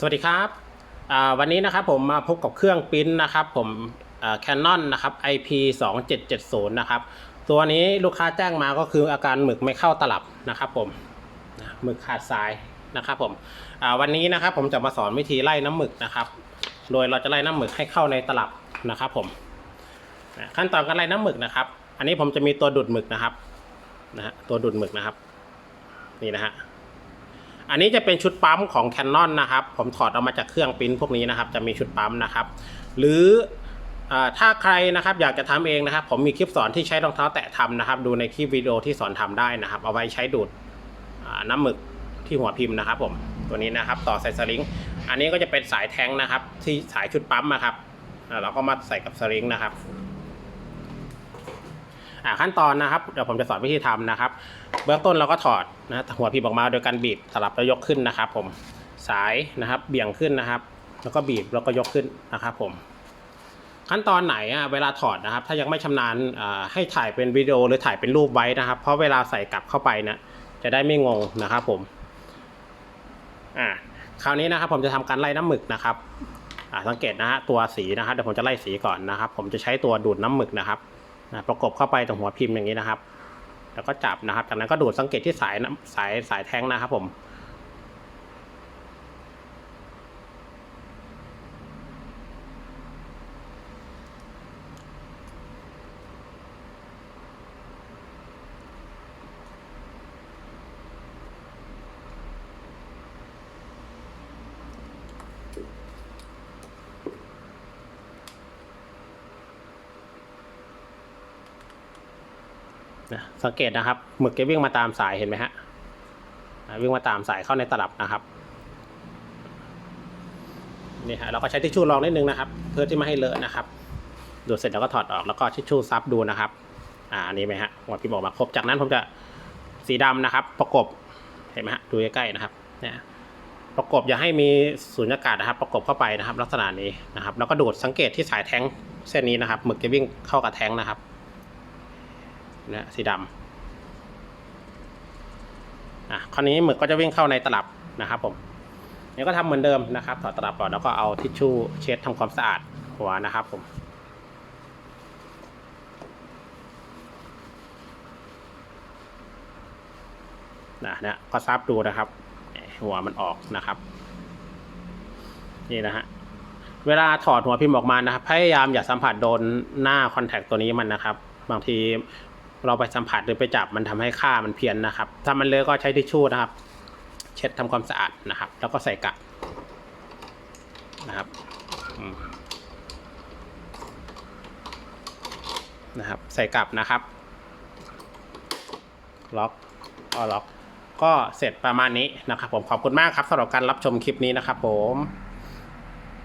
สวัสดีครับวันนี้นะครับผมมาพบกับเครื่องปริ้นนะครับผมแคนนอนนะครับ IP 2 7 7 0นะครับตัวนี้ลูกค้าแจ้งมาก็คืออาการหมึกไม่เข้าตลับนะครับผมหมึกขาดสายนะครับผมวันนี้นะครับผมจะมาสอนวิธีไล่น้ำหมึกนะครับ โดยเราจะไล่น้ำหมึกให้เข้าในตลับนะครับผมขั้นตอนการไล่น้ำหมึกนะครับ อันนี้ผมจะมีตัวดูดหมึกนะครับนะฮะตัวดูดหมึกนะครับ นี่นะฮะ อันนี้จะเป็นชุดปั๊มของ Canon นะครับ ผมถอดออกมาจากเครื่องปิ้นพวกนี้นะครับ จะมีชุดปั๊มนะครับ หรืออถ้าใครนะครับอยากจะทำเองนะครับ ผมมีคลิปสอนที่ใช้รองเท้าแตะทำนะครับ ดูในคลิปวิดีโอที่สอนทำได้นะครับ เอาไว้ใช้ดูดน้ำหมึกที่หัวพิมพ์นะครับผมตัวนี้นะครับ ต่อใส่สลิงอันนี้ก็จะเป็นสายแท้งนะครับ ที่สายชุดปั๊มนะครับเราก็มาใส่กับสลิงนะครับ ขั้นตอนนะครับเดี๋ยวผมจะสอนวิธีทำนะครับ เบื้องต้นเราก็ถอดนะหัวพิมพ์ออกมาโดยการบีบสลับแล้วยกขึ้นนะครับ ผมสายนะครับเบี่ยงขึ้นนะครับ แล้วก็บีบแล้วก็ยกขึ้นนะครับ ผม ขั้นตอนไหนอะเวลาถอดนะครับ ถ้ายังไม่ชำนาญให้ถ่ายเป็นวิดีโอหรือถ่ายเป็นรูปไว้นะครับ เพราะเวลาใส่กลับเข้าไปนะจะได้ไม่งงนะครับ ผมอ่าคราวนี้นะครับผมจะทำการไล่น้ำหมึกนะครับสังเกตนะฮะตัวสีนะครับเดี๋ยวผมจะไล่สีก่อนนะครับ ผมจะใช้ตัวดูดน้ำหมึกนะครับ นะประกบเข้าไปตรงหัวพิมพ์อย่างนี้นะครับ แล้วก็จับนะครับ จากนั้นก็ดูดสังเกตที่สายสายสายแท้งนะครับผม นะสังเกตนะครับหมึกจะวิ่งมาตามสายเห็นไหมฮะวิ่งมาตามสายเข้าในตลับนะครับนี่ฮะเราก็ใช้ทิชชู่รองนิดนึงนะครับ เพื่อที่ไม่ให้เลอะนะครับ ดูดเสร็จแล้วก็ถอดออกแล้วก็ทิชชู่ซับดูนะครับ อ่านนี้ไหมฮะหัวพิมพ์อกมาครบจากนั้นผมจะสีดำนะครับ ประกบเห็นไหมฮะดูใกล้ๆนะครับเนี่ยประกบอย่าให้มีสูญญากาศนะครับ ประกบเข้าไปนะครับ ลักษณะนี้นะครับ แล้วก็ดูดสังเกตที่สายแท้งเส้นนี้นะครับหมึกจะวิ่งเข้ากับแท้งนะครับ นะสีดำอะคราวนี้หมึกก็จะวิ่งเข้าในตลับนะครับผมนี่ก็ทำเหมือนเดิมนะครับถอดตลับก่อนแล้วก็เอาทิชชู่เช็ดทำความสะอาดหัวนะครับผมนะเนี่ยก็ซับดูนะครับ หัวมันออกนะครับ นี่นะฮะเวลาถอดหัวพิมพ์ออกมานะครับ พยายามอย่าสัมผัสโดนหน้าคอนแทคตัวนี้มันนะครับ บางที เราไปสัมผัสหรือไปจับมันทำให้ค่ามันเพี้ยนนะครับ ถ้ามันเลอะก็ใช้ทิชชู่นะครับ เช็ดทำความสะอาดนะครับ แล้วก็ใส่กะนะครับนะครับ ใส่กลับนะครับ ล็อกก็ล็อก ก็เสร็จประมาณนี้นะครับ ผมขอบคุณมากครับสำหรับการรับชมคลิปนี้นะครับผม